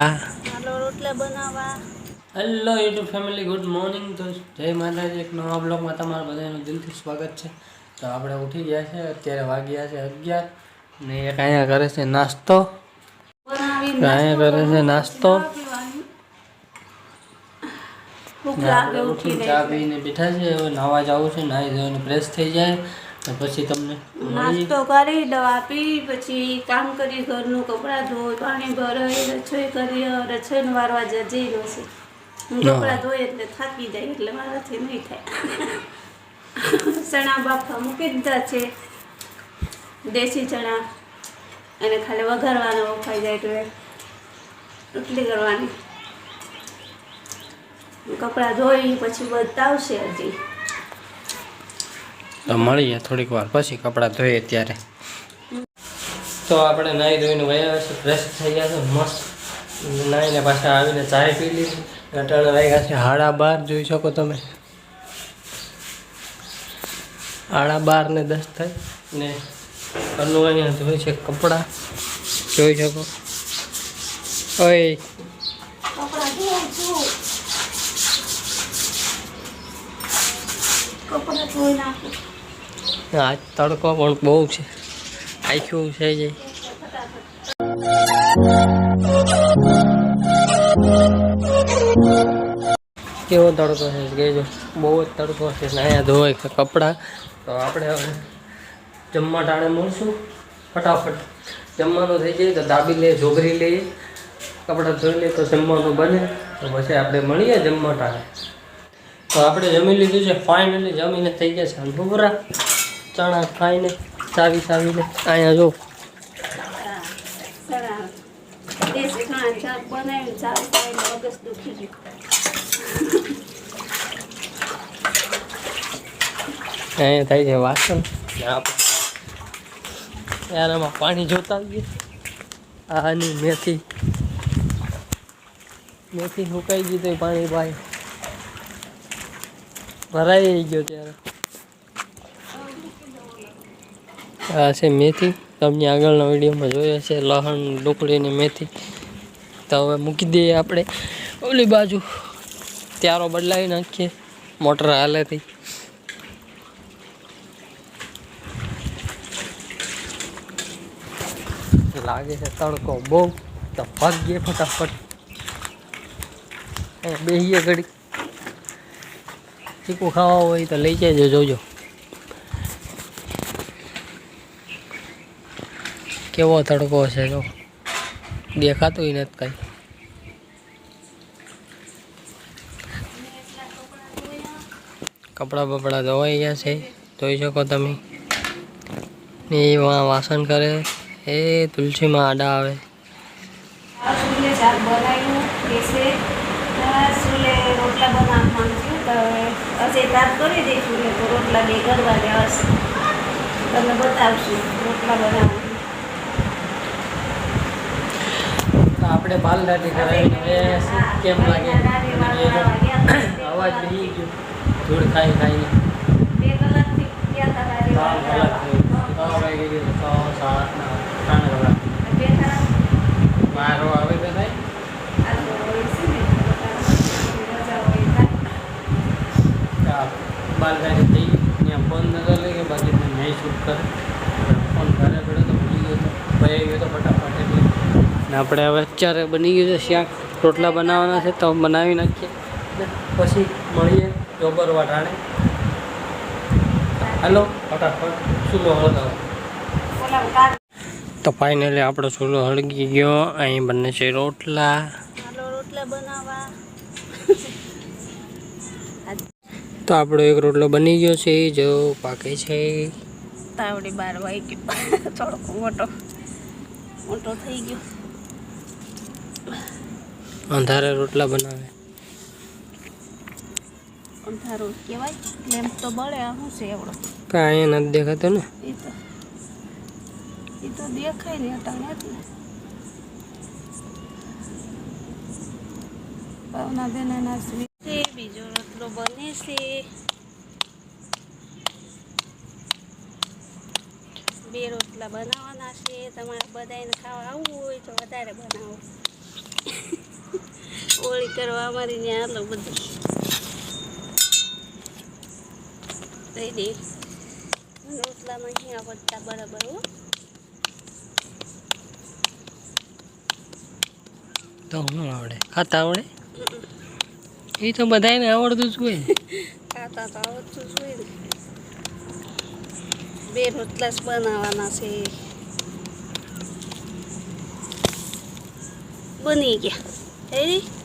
Hello YouTube family good morning તો જય માતાજી એક નવા બ્લોગમાં તમારા બધાનું દિલથી સ્વાગત છે. તો આપણે ઉઠી ગયા છે અત્યારે વાગ્યા છે અગિયાર ને એક અહીંયા કરે છે નાસ્તો. અહીંયા કરે છે નાસ્તો ચા પીને બેઠા છે હવે નાવા જવું છે નાહી ધોઈને ફ્રેશ થઈ જાય. પછી તમને નાસ્તો કરી દવા પી પછી કામ કરી ઘરનું કપડાં ધોઈ પાણી ભરાય રસોઈ કરી રસોઈને વારવા જઈ રહ્યો છે. હું કપડાં ધોઈ એટલે થાકી જાય એટલે મારાથી નહીં થાય. ચણા બાફા મૂકી દીધા છે. દેશી ચણા. એને ખાલી વઘારવાનો વફાઈ જાય એટલે રોટલી કરવાની. કપડાં ધોઈ પછી બધા આવશે હજી. તો મળીએ થોડીક વાર. પછી કપડાં ધોઈએ ત્યારે. તો આપણે નાહી ધોઈને વયા છે ફ્રેશ થઈ ગયા છે, મસ્ત. નાહીને પાછા આવીને ચાય પી લીધી અટાણે વાગ્યા છે હાડા બાર, જોઈ શકો તમે. હાડા બાર ને દસ થાય. ને અનુ અહીંયા ધોઈ છે કપડાં. જોઈ શકો. ઓય. કપડાં ધોઈ નાખું. આજ તડકો પણ બહુ છે. આખ્યું છે જાય. કેવો તડકો છે? કહેજો. બહુ જ તડકો છે. ને અહીંયા ધોવાય કપડાં. તો આપણે હવે જમવા ટાણે મળશું. ફટાફટ. જમવાનું થઈ જાય તો દાબી લઈએ, જોગરી લઈએ. કપડાં ધોઈ લઈએ તો જમવાનું બને. તો પછી આપણે મળીએ જમવા ટાણે. તો આપણે જમી લીધું છે. ફાઇનલી જમીને થઈ ગયા છે. અંધુરા ચણા ખાઈને સાવી સાવીને અહીંયા જો. અહીંયા થાય છે વાસણ. એમાં પાણી જોતા આવીએ. આની મેથી. મેથી સુકાઈ ગઈ તો પાણી ભાઈ ભરાઈ ગયો ત્યારે. આ છે મેથી. તમને આગળના વિડીયોમાં જોયો છે, લહણ ડુકડીની મેથી. તો હવે મૂકી દઈએ આપણે. ઓલી બાજુ ત્યારો બદલાવી નાખીએ. મોટર હાલેથી. લાગે છે તડકો બહુ. તો ભાગીએ ફટાફટ. બેસીએ ઘડી ચીકુ ખાવા હોય તો લઈ જજો, જોજો. કેવો તડકો છે, જો. દેખાતું નથી કંઈ. કપડાં બપડા ધોવાઈ ગયા છે જોઈ શકો તમે. ને એ વા- વાસણ કરે, એ તુલસીમાં આડા આવે. રોટલા બનાવવાનું છે કરી દઈશું રોટલા બે કરવા જવાશે તમને બતાવશું, રોટલા બનાવવાનું તો આપણે બાલ દાઢી કરાવીને હવે શું કેમ લાગે? અવાજ બેસી ગયો. ધૂળ ખાઈ ખાઈ. બે કલાકથી ગયા હતા ત્રણ કલાક થઈ છ વાગી ગયો છ સાત ના ત્રણ કલાક. બે કલાક વારો આવે તો થાય આલુ હોય છે ને મજા હોય થાય તો આ બાલ દાઢી થઈ ત્યાં ફોન નતો લઈ ગયો બાકી તો નહીં શૂટ કરે ફોન ઘરે પડ્યો તો ભૂલી ગયો તો. ભાઈ ગયો તો ફટાફટ. એટલે ને આપણે હવે અત્યારે બની ગયું છે શાક. રોટલા બનાવવાના છે તો બનાવી નાખીએ. ને પછી મળીએ જોબર વાટાણે હાલો ફટાફટ ચૂલો હળગાવો. તો ફાઇનલી આપણો ચૂલો હળગી ગયો. અહીં બંને છે રોટલા. રોટલા બનાવવા. તો આપણો એક રોટલો બની ગયો છે જો પાકે છે. તાવડી બાર વાઈ ગયો. થોડોક મોટો મોટો થઈ ગયો. અંધારે રોટલા બનાવે. અંધારો કહેવાય. લેમ્પ તો બળે આ શું છે એવડો. કાંઈ અહીંયા નથી દેખાતો ને? એ તો એ તો દેખાય ને અટાણે એટલે ભાવના બેન એના છે બીજો રોટલો બને છે. બે રોટલા બનાવવાના છે. તમારે બધાને ખાવા આવવું હોય તો વધારે બનાવો. ઓળી કરવા અમારી ત્યાં હાલો બધું. રેડી રોટલામાં અહીંયા પડતા બરાબર હો. તો ન આવડે. ખાતા આવડે? એ તો બધાને આવડતું જ હોય. ખાતા તો આવડતું જ હોય બે રોટલા જ બનાવવાના છે. બની ગયા.